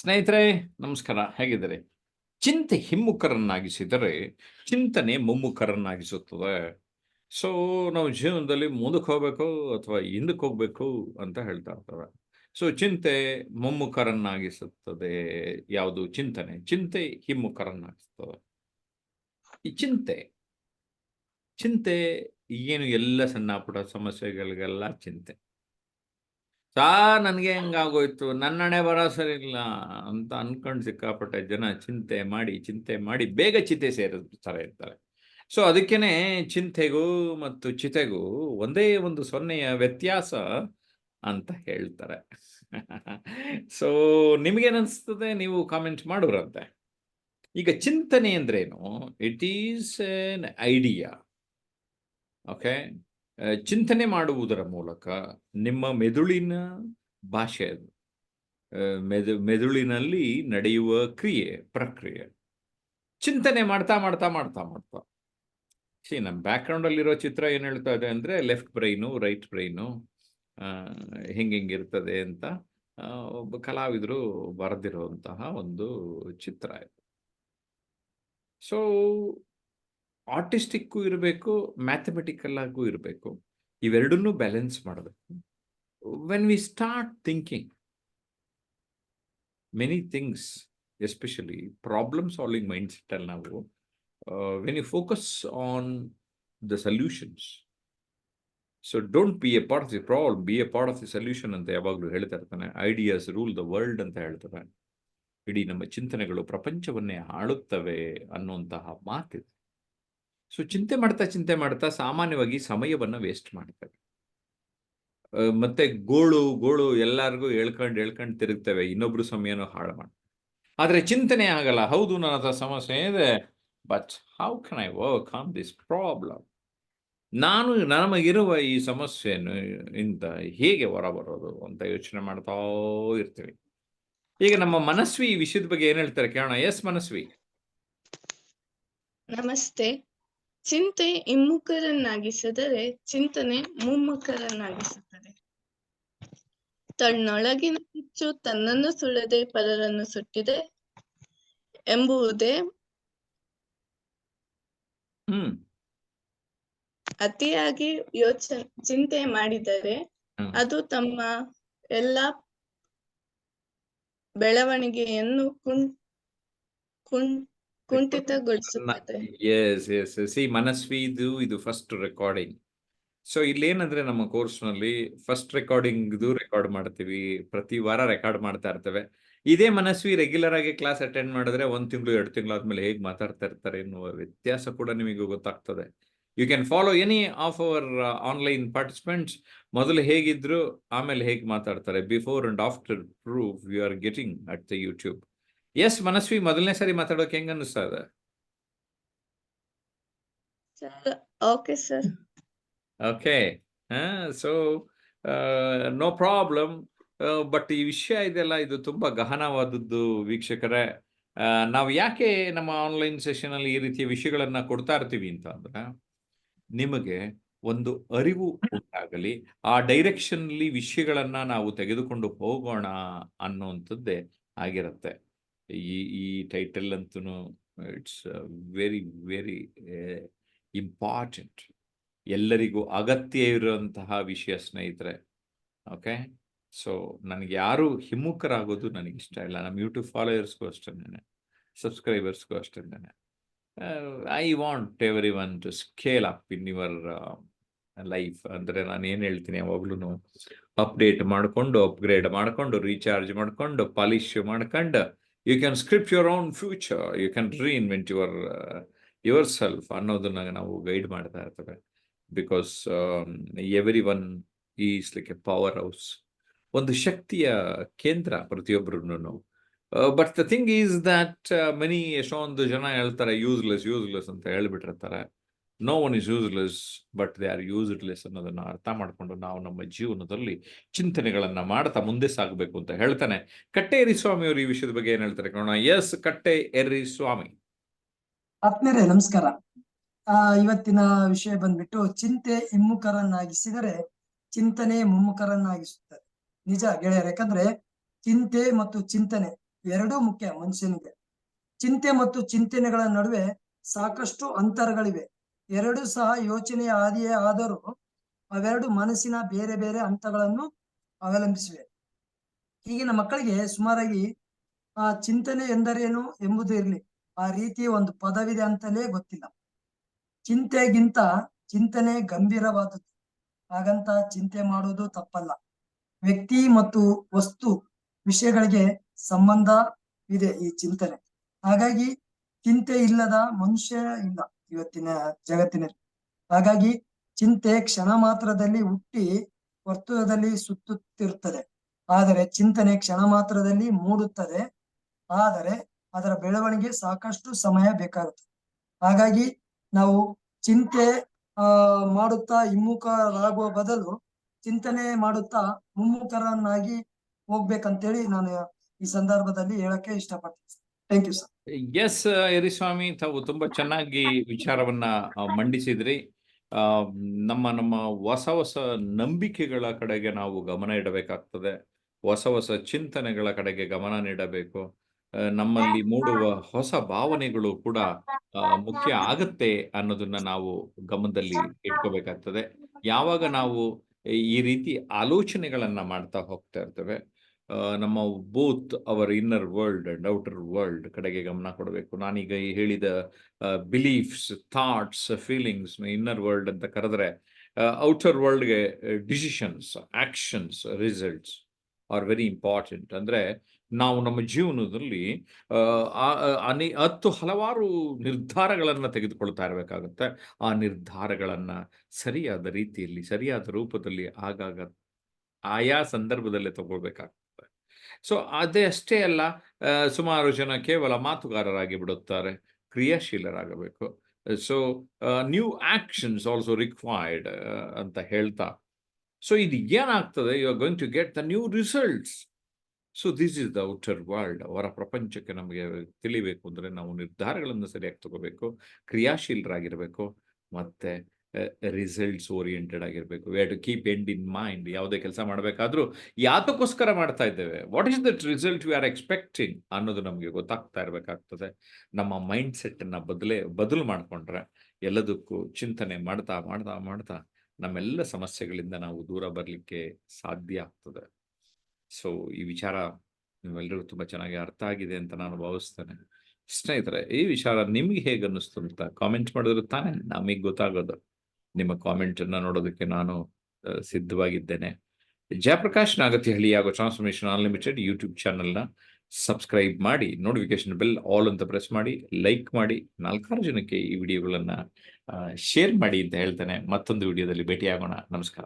ಸ್ನೇಹಿತರೆ, ನಮಸ್ಕಾರ. ಹೇಗಿದ್ದಾರೆ? ಚಿಂತೆ ಹಿಮ್ಮುಖರನ್ನಾಗಿಸಿದರೆ ಚಿಂತನೆ ಮುಮ್ಮುಖರನ್ನಾಗಿಸುತ್ತದೆ. ಸೊ ನಾವು ಜೀವನದಲ್ಲಿ ಮುಂದಕ್ಕೆ ಹೋಗ್ಬೇಕು ಅಥವಾ ಹಿಂದಕ್ಕೆ ಹೋಗ್ಬೇಕು ಅಂತ ಹೇಳ್ತಾ ಇರ್ತಾರೆ ಸೊ ಚಿಂತೆ ಮುಮ್ಮುಖರನ್ನಾಗಿಸುತ್ತದೆ. ಯಾವುದು? ಚಿಂತನೆ. ಚಿಂತೆ ಹಿಮ್ಮುಖರನ್ನಾಗಿಸುತ್ತದೆ. ಈ ಚಿಂತೆ ಚಿಂತೆ ಏನು ಎಲ್ಲ ಸಣ್ಣ ಪುಟ್ಟ ಸಮಸ್ಯೆಗಳಿಗೆಲ್ಲ ಚಿಂತೆ. ಸಾ ನನಗೆ ಹೆಂಗಾಗೋಯ್ತು? ನನ್ನ ಹಣೆ ಬರ ಸರಿ ಇಲ್ಲ ಅಂತ ಅನ್ಕೊಂಡು ಸಿಕ್ಕಾಪಟ್ಟೆ ಜನ ಚಿಂತೆ ಮಾಡಿ ಚಿಂತೆ ಮಾಡಿ ಬೇಗ ಚಿತೆ ಸೇರಿಸ್ತಾರೆ ಇರ್ತಾರೆ. ಸೊ ಅದಕ್ಕೇನೆ ಚಿಂತೆಗೂ ಮತ್ತು ಚಿತೆಗೂ ಒಂದೇ ಒಂದು ಸೊನ್ನೆಯ ವ್ಯತ್ಯಾಸ ಅಂತ ಹೇಳ್ತಾರೆ. ಸೊ ನಿಮಗೇನಿಸ್ತದೆ ನೀವು ಕಾಮೆಂಟ್ ಮಾಡೋರಂತೆ. ಈಗ ಚಿಂತನೆ ಅಂದ್ರೇನು? It is an idea okay ಚಿಂತನೆ ಮಾಡುವುದರ ಮೂಲಕ ನಿಮ್ಮ ಮೆದುಳಿನ ಭಾಷೆ ಅದು. ಮೆದು, ಮೆದುಳಿನಲ್ಲಿ ನಡೆಯುವ ಕ್ರಿಯೆ, ಪ್ರಕ್ರಿಯೆ. ಚಿಂತನೆ ಮಾಡ್ತಾ ಮಾಡ್ತಾ ಮಾಡ್ತಾ ಮಾಡ್ತಾ. ಸಿ ನಮ್ಮ ಬ್ಯಾಕ್ಗ್ರೌಂಡಲ್ಲಿರೋ ಚಿತ್ರ ಏನು ಹೇಳ್ತಾ ಇದೆ ಅಂದರೆ ಲೆಫ್ಟ್ ಬ್ರೈನು ರೈಟ್ ಬ್ರೈನು ಹೆಂಗೆ ಇರ್ತದೆ ಅಂತ ಒಬ್ಬ ಕಲಾವಿದರು ಬರೆದಿರುವಂತಹ ಒಂದು ಚಿತ್ರ ಇದು. ಸೊ ಆರ್ಟಿಸ್ಟಿಕ್ಕು ಇರಬೇಕು ಮ್ಯಾಥಮೆಟಿಕಲ್ ಆಗೂ ಇರಬೇಕು, ಇವೆರಡನ್ನೂ ಬ್ಯಾಲೆನ್ಸ್ ಮಾಡಬೇಕು. When we start thinking many things especially problem solving mind ಸೆಟ್ಟಲ್ಲಿ ನಾವು when you focus on the solutions so don't be a part of the problem be a part of the solution ಅಂತ ಯಾವಾಗಲೂ ಹೇಳ್ತಾ ಇರ್ತಾನೆ. Ideas rule the world ಅಂತ ಹೇಳ್ತಾರೆ. ಇಡೀ ನಮ್ಮ ಚಿಂತನೆಗಳು ಪ್ರಪಂಚವನ್ನೇ ಆಳುತ್ತವೆ ಅನ್ನುವಂತಹ ಮಾತಿದೆ. ಸೊ ಚಿಂತೆ ಮಾಡ್ತಾ ಚಿಂತೆ ಮಾಡ್ತಾ ಸಾಮಾನ್ಯವಾಗಿ ಸಮಯವನ್ನು ವೇಸ್ಟ್ ಮಾಡ್ತೇವೆ. ಮತ್ತೆ ಗೋಳು ಗೋಳು ಎಲ್ಲರಿಗೂ ಹೇಳ್ಕೊಂಡು ಹೇಳ್ಕೊಂಡು ತಿರುಗ್ತೇವೆ. ಇನ್ನೊಬ್ರು ಸಮಯನೂ ಹಾಳು ಮಾಡ್ತಾರೆ ಆದ್ರೆ ಚಿಂತನೆ ಆಗಲ್ಲ. ಹೌದು, ನನ್ನ ಹತ್ರ ಸಮಸ್ಯೆ ಇದೆ but how can I work on this problem ನಾನು, ನಮಗಿರುವ ಈ ಸಮಸ್ಯೆಯನ್ನು ಇಂತ ಹೇಗೆ ಹೊರಬರೋದು ಅಂತ ಯೋಚನೆ ಮಾಡ್ತಾ ಇರ್ತೀವಿ. ಈಗ ನಮ್ಮ ಮನಸ್ವಿ ಈ ವಿಷಯದ ಬಗ್ಗೆ ಏನ್ ಹೇಳ್ತಾರೆ ಕೇಳೋಣ? ಎಸ್ ಮನಸ್ವಿ. ನಮಸ್ತೆ. ಚಿಂತೆ ಹಿಮ್ಮುಖರನ್ನಾಗಿಸಿದರೆ ಚಿಂತನೆ ಮುಮ್ಮುಖರನ್ನಾಗಿಸುತ್ತದೆ. ತನ್ನೊಳಗಿನ ಕಿಚ್ಚು ತನ್ನನ್ನು ಸುಳದೆ ಪರರನ್ನು ಸುಟ್ಟಿದೆ ಎಂಬುವುದೇ ಹ್ಮ್. ಅತಿಯಾಗಿ ಯೋಚನೆ ಚಿಂತೆ ಮಾಡಿದರೆ ಅದು ತಮ್ಮ ಎಲ್ಲ ಬೆಳವಣಿಗೆಯನ್ನು ಕುಂ ಕುಂ ಕುಂಠಿತಗೊಳಿಸುತ್ತದೆ. ಎಸ್ ಎಸ್ ಸಿ ಮನಸ್ವಿ ಇದು ಫಸ್ಟ್ ರೆಕಾರ್ಡಿಂಗ್ ಸೊ ಇಲ್ಲೇನಂದ್ರೆ ನಮ್ಮ ಕೋರ್ಸ್ನಲ್ಲಿ ಫಸ್ಟ್ ರೆಕಾರ್ಡಿಂಗ್ ರೆಕಾರ್ಡ್ ಮಾಡ್ತೀವಿ. ಪ್ರತಿ ವಾರ ರೆಕಾರ್ಡ್ ಮಾಡ್ತಾ ಇರ್ತೇವೆ. ಇದೇ ಮನಸ್ವಿ ರೆಗ್ಯುಲರ್ ಆಗಿ ಕ್ಲಾಸ್ ಅಟೆಂಡ್ ಮಾಡಿದ್ರೆ ಒಂದ್ ತಿಂಗಳು ಎರಡು ತಿಂಗಳು ಆದ್ಮೇಲೆ ಹೇಗೆ ಮಾತಾಡ್ತಾ ಇರ್ತಾರೆ ಎನ್ನುವ ವ್ಯತ್ಯಾಸ ಕೂಡ ನಿಮಗೆ ಗೊತ್ತಾಗ್ತದೆ. You can follow any of our online participants ಮೊದಲು ಹೇಗಿದ್ರು ಆಮೇಲೆ ಹೇಗೆ ಮಾತಾಡ್ತಾರೆ. Before and after proof you are getting at the YouTube yes Manasvi ಮೊದಲನೇ ಸಾರಿ ಮಾತಾಡೋಕೆ ಹೆಂಗ ಅನಿಸ್ತಾ ಇದೆ? Okay sir okay so no problem but ಈ ವಿಷಯ ಇದೆಲ್ಲ ಇದು ತುಂಬಾ ಗಹನವಾದದ್ದು ವೀಕ್ಷಕರೇ. ಆ, ನಾವು ಯಾಕೆ ನಮ್ಮ ಆನ್ಲೈನ್ ಸೆಷನ್ ಅಲ್ಲಿ ಈ ರೀತಿಯ ವಿಷಯಗಳನ್ನ ಕೊಡ್ತಾ ಇರ್ತೀವಿ ಅಂತ ಅಂದ್ರೆ ನಿಮಗೆ ಒಂದು ಅರಿವು ಉಂಟಾಗಲಿ ಆ ಡೈರೆಕ್ಷನ್ ಅಲ್ಲಿ ವಿಷಯಗಳನ್ನ ನಾವು ತೆಗೆದುಕೊಂಡು ಹೋಗೋಣ ಅನ್ನುವಂಥದ್ದೇ ಆಗಿರುತ್ತೆ. ಈ ಈ ಟೈಟಲ್ ಅಂತೂ ಇಟ್ಸ್ ವೆರಿ ವೆರಿ ಇಂಪಾರ್ಟೆಂಟ್ ಎಲ್ಲರಿಗೂ ಅಗತ್ಯ ಇರುವಂತಹ ವಿಷಯ ಸ್ನೇಹಿತರೆ. ಓಕೆ ಸೊ ನನಗೆ ಯಾರು ಹಿಮ್ಮುಖರಾಗೋದು ನನಗೆ ಇಷ್ಟ ಇಲ್ಲ. ನಮ್ಮ ಯೂಟ್ಯೂಬ್ ಫಾಲೋಯರ್ಸ್ಗೂ ಅಷ್ಟೇ ಸಬ್ಸ್ಕ್ರೈಬರ್ಸ್ಗೂ ಅಷ್ಟೇ I want every one to scale up in your life ಅಂದರೆ ನಾನು ಏನು ಹೇಳ್ತೀನಿ ಯಾವಾಗ್ಲೂ ಅಪ್ಡೇಟ್ ಮಾಡಿಕೊಂಡು ಅಪ್ಗ್ರೇಡ್ ಮಾಡಿಕೊಂಡು ರೀಚಾರ್ಜ್ ಮಾಡಿಕೊಂಡು ಪಾಲಿಶ್ ಮಾಡ್ಕೊಂಡು you can script your own future you can reinvent your your self ಅನ್ನೋದನ್ನ ನಾವು ಗೈಡ್ ಮಾಡ್ತಾ ಇರ್ತೇವೆ. Because every one is like a power house ಒಂದು ಶಕ್ತಿಯ ಕೇಂದ್ರ ಪ್ರತಿಯೊಬ್ಬರೂ but the thing is that many ಎಷ್ಟೊಂದು ಜನ ಹೇಳ್ತಾರೆ ಯೂಸ್ಲೆಸ್ ಯೂಸ್ಲೆಸ್ ಅಂತ ಹೇಳ್ಬಿಟ್ಟಿರ್ತಾರೆ. No one is useless but they are useless ಅನ್ನೋದನ್ನ ಅರ್ಥ ಮಾಡಿಕೊಂಡು ನಾವು ನಮ್ಮ ಜೀವನದಲ್ಲಿ ಚಿಂತನೆಗಳನ್ನ ಮಾಡ್ತಾ ಮುಂದೆ ಸಾಗಬೇಕು ಅಂತ ಹೇಳ್ತಾನೆ. ಕಟ್ಟೆ ಎರಿ ಸ್ವಾಮಿ ಅವರು ಈ ವಿಷಯದ ಬಗ್ಗೆ ಏನ್ ಹೇಳ್ತಾರೆ ಕಾರಣ ಎಸ್ ಕಟ್ಟೆ ಎರ್ರಿ ಸ್ವಾಮಿ. ಆತ್ಮೀಯರೇ, ನಮಸ್ಕಾರ. ಆ, ಇವತ್ತಿನ ವಿಷಯ ಬಂದ್ಬಿಟ್ಟು ಚಿಂತೆ ಹಿಮ್ಮುಖರನ್ನಾಗಿಸಿದರೆ ಚಿಂತನೆ ಮುಮ್ಮುಖರನ್ನಾಗಿಸುತ್ತದೆ ನಿಜ ಗೆಳೆಯರು, ಯಾಕಂದ್ರೆ ಚಿಂತೆ ಮತ್ತು ಚಿಂತನೆ ಎರಡೂ ಮುಖ್ಯ ಮನುಷ್ಯನಿಗೆ. ಚಿಂತೆ ಮತ್ತು ಚಿಂತನೆಗಳ ನಡುವೆ ಸಾಕಷ್ಟು ಅಂತರಗಳಿವೆ. ಎರಡು ಸಹ ಯೋಚನೆಯ ಆದಿಯೇ ಆದರೂ ಅವೆರಡು ಮನಸ್ಸಿನ ಬೇರೆ ಬೇರೆ ಹಂತಗಳನ್ನು ಅವಲಂಬಿಸಿವೆ. ಈಗಿನ ಮಕ್ಕಳಿಗೆ ಸುಮಾರಾಗಿ ಆ ಚಿಂತನೆ ಎಂದರೇನು ಎಂಬುದು ಇರಲಿ. ಆ ರೀತಿಯ ಒಂದು ಪದವಿದೆ ಅಂತಲೇ ಗೊತ್ತಿಲ್ಲ. ಚಿಂತೆಗಿಂತ ಚಿಂತನೆ ಗಂಭೀರವಾದದ್ದು. ಹಾಗಂತ ಚಿಂತೆ ಮಾಡುವುದು ತಪ್ಪಲ್ಲ. ವ್ಯಕ್ತಿ ಮತ್ತು ವಸ್ತು ವಿಷಯಗಳಿಗೆ ಸಂಬಂಧ ಇದೆ ಈ ಚಿಂತನೆ. ಹಾಗಾಗಿ ಚಿಂತೆ ಇಲ್ಲದ ಮನುಷ್ಯ ಇಲ್ಲ. ಇವತ್ತಿನ ಜಗತ್ತಿನಲ್ಲಿ ಹಾಗಾಗಿ ಚಿಂತೆ ಕ್ಷಣ ಮಾತ್ರದಲ್ಲಿ ಹುಟ್ಟಿ ವರ್ತುಲದಲ್ಲಿ ಸುತ್ತುತ್ತಿರುತ್ತದೆ ಆದರೆ ಚಿಂತನೆ ಕ್ಷಣ ಮಾತ್ರದಲ್ಲಿ ಮೂಡುತ್ತದೆ. ಆದರೆ ಅದರ ಬೆಳವಣಿಗೆ ಸಾಕಷ್ಟು ಸಮಯ ಬೇಕಾಗುತ್ತದೆ. ಹಾಗಾಗಿ ನಾವು ಚಿಂತೆ, ಆ, ಮಾಡುತ್ತಾ ಹಿಮ್ಮುಖರಾಗುವ ಬದಲು ಚಿಂತನೆ ಮಾಡುತ್ತಾ ಮುಮ್ಮುಖರನ್ನಾಗಿ ಹೋಗ್ಬೇಕಂತೇಳಿ ನಾನು ಈ ಸಂದರ್ಭದಲ್ಲಿ ಹೇಳಕ್ಕೆ ಇಷ್ಟಪಡ್ತೀನಿ thank you sir S Yariswamy ತಾವು ತುಂಬಾ ಚೆನ್ನಾಗಿ ವಿಚಾರವನ್ನ ಮಂಡಿಸಿದ್ರಿ. ನಮ್ಮ ನಮ್ಮ ಹೊಸ ಹೊಸ ನಂಬಿಕೆಗಳ ಕಡೆಗೆ ನಾವು ಗಮನ ಇಡಬೇಕಾಗ್ತದೆ. ಹೊಸ ಹೊಸ ಚಿಂತನೆಗಳ ಕಡೆಗೆ ಗಮನ ನೀಡಬೇಕು. ನಮ್ಮಲ್ಲಿ ಮೂಡುವ ಹೊಸ ಭಾವನೆಗಳು ಕೂಡ ಮುಖ್ಯ ಆಗತ್ತೆ ಅನ್ನೋದನ್ನ ನಾವು ಗಮನದಲ್ಲಿ ಇಟ್ಕೋಬೇಕಾಗ್ತದೆ. ಯಾವಾಗ ನಾವು ಈ ರೀತಿ ಆಲೋಚನೆಗಳನ್ನ ಮಾಡ್ತಾ ಹೋಗ್ತಾ ಇರ್ತೇವೆ ನಮ್ಮ both our inner world and outer world ಕಡೆಗೆ ಗಮನ ಕೊಡಬೇಕು. ನಾನೀಗ ಈ ಹೇಳಿದ beliefs thoughts feelings inner world ಅಂತ ಕರೆದ್ರೆ outer ವರ್ಲ್ಡ್ಗೆ decisions actions results are very important ಅಂದ್ರೆ ನಾವು ನಮ್ಮ ಜೀವನದಲ್ಲಿ ಅನೇ, ಹತ್ತು ಹಲವಾರು ನಿರ್ಧಾರಗಳನ್ನ ತೆಗೆದುಕೊಳ್ತಾ ಇರಬೇಕಾಗುತ್ತೆ. ಆ ನಿರ್ಧಾರಗಳನ್ನ ಸರಿಯಾದ ರೀತಿಯಲ್ಲಿ, ಸರಿಯಾದ ರೂಪದಲ್ಲಿ ಆಗಾಗ ಆಯಾ ಸಂದರ್ಭದಲ್ಲೇ ತಗೊಳ್ಬೇಕಾಗ್ತದೆ ಸೊ ಅದೇ ಅಷ್ಟೇ ಅಲ್ಲ ಸುಮಾರು ಜನ ಕೇವಲ ಮಾತುಗಾರರಾಗಿ ಬಿಡುತ್ತಾರೆ, ಕ್ರಿಯಾಶೀಲರಾಗಬೇಕು. So new actions also required ಅಂತ ಹೇಳ್ತಾ. ಸೊ ಇದು ಏನಾಗ್ತದೆ you are going to get the new results so this is the outer world ಅವರ ಪ್ರಪಂಚಕ್ಕೆ ನಮಗೆ ತಿಳಿಬೇಕು ಅಂದರೆ ನಾವು ನಿರ್ಧಾರಗಳನ್ನು ಸರಿಯಾಗಿ ತಗೋಬೇಕು, ಕ್ರಿಯಾಶೀಲರಾಗಿರಬೇಕು, ಮತ್ತೆ ರಿಸಲ್ಟ್ಸ್ ಓರಿಯೆಂಟೆಡ್ ಆಗಿರಬೇಕು. We to keep end in mind ಯಾವುದೇ ಕೆಲಸ ಮಾಡಬೇಕಾದ್ರೂ ಯಾತಕ್ಕೋಸ್ಕರ ಮಾಡ್ತಾ ಇದ್ದೇವೆ. What is that result we are expecting ಅನ್ನೋದು ನಮಗೆ ಗೊತ್ತಾಗ್ತಾ ಇರಬೇಕಾಗ್ತದೆ. ನಮ್ಮ ಮೈಂಡ್ ಸೆಟ್ಟನ್ನು ಬದಲೇ, ಬದಲು ಮಾಡಿಕೊಂಡ್ರೆ ಎಲ್ಲದಕ್ಕೂ ಚಿಂತನೆ ಮಾಡ್ತಾ ಮಾಡ್ತಾ ಮಾಡ್ತಾ ನಮ್ಮೆಲ್ಲ ಸಮಸ್ಯೆಗಳಿಂದ ನಾವು ದೂರ ಬರಲಿಕ್ಕೆ ಸಾಧ್ಯ ಆಗ್ತದೆ. ಸೊ ಈ ವಿಚಾರ ನಿಮ್ಮೆಲ್ಲರಿಗೂ ತುಂಬ ಚೆನ್ನಾಗಿ ಅರ್ಥ ಆಗಿದೆ ಅಂತ ನಾನು ಭಾವಿಸ್ತೇನೆ. ಸ್ನೇಹಿತರೆ, ಈ ವಿಚಾರ ನಿಮ್ಗೆ ಹೇಗೆ ಅನ್ನಿಸ್ತು ಅಂತ ಕಾಮೆಂಟ್ ಮಾಡಿದ್ರೆ ತಾನೇ ನಮಗೆ ಗೊತ್ತಾಗೋದು. ನಿಮ್ಮ ಕಾಮೆಂಟ್ ಅನ್ನ ನೋಡೋದಕ್ಕೆ ನಾನು ಸಿದ್ಧವಾಗಿದ್ದೇನೆ. ಜಯಪ್ರಕಾಶ್ ನಾಗತಿಹಳ್ಳಿ ಹಾಗೂ ಟ್ರಾನ್ಸ್ಫಾರ್ಮೇಶನ್ ಅನ್ಲಿಮಿಟೆಡ್ ಯೂಟ್ಯೂಬ್ ಚಾನಲ್ನ ಸಬ್ಸ್ಕ್ರೈಬ್ ಮಾಡಿ ನೋಟಿಫಿಕೇಶನ್ ಬೆಲ್ ಆಲ್ ಅಂತ ಪ್ರೆಸ್ ಮಾಡಿ ಲೈಕ್ ಮಾಡಿ, ನಾಲ್ಕಾರು ಜನಕ್ಕೆ ಈ ವಿಡಿಯೋಗಳನ್ನ ಶೇರ್ ಮಾಡಿ ಅಂತ ಹೇಳ್ತೇನೆ. ಮತ್ತೊಂದು ವಿಡಿಯೋದಲ್ಲಿ ಭೇಟಿಯಾಗೋಣ. ನಮಸ್ಕಾರ.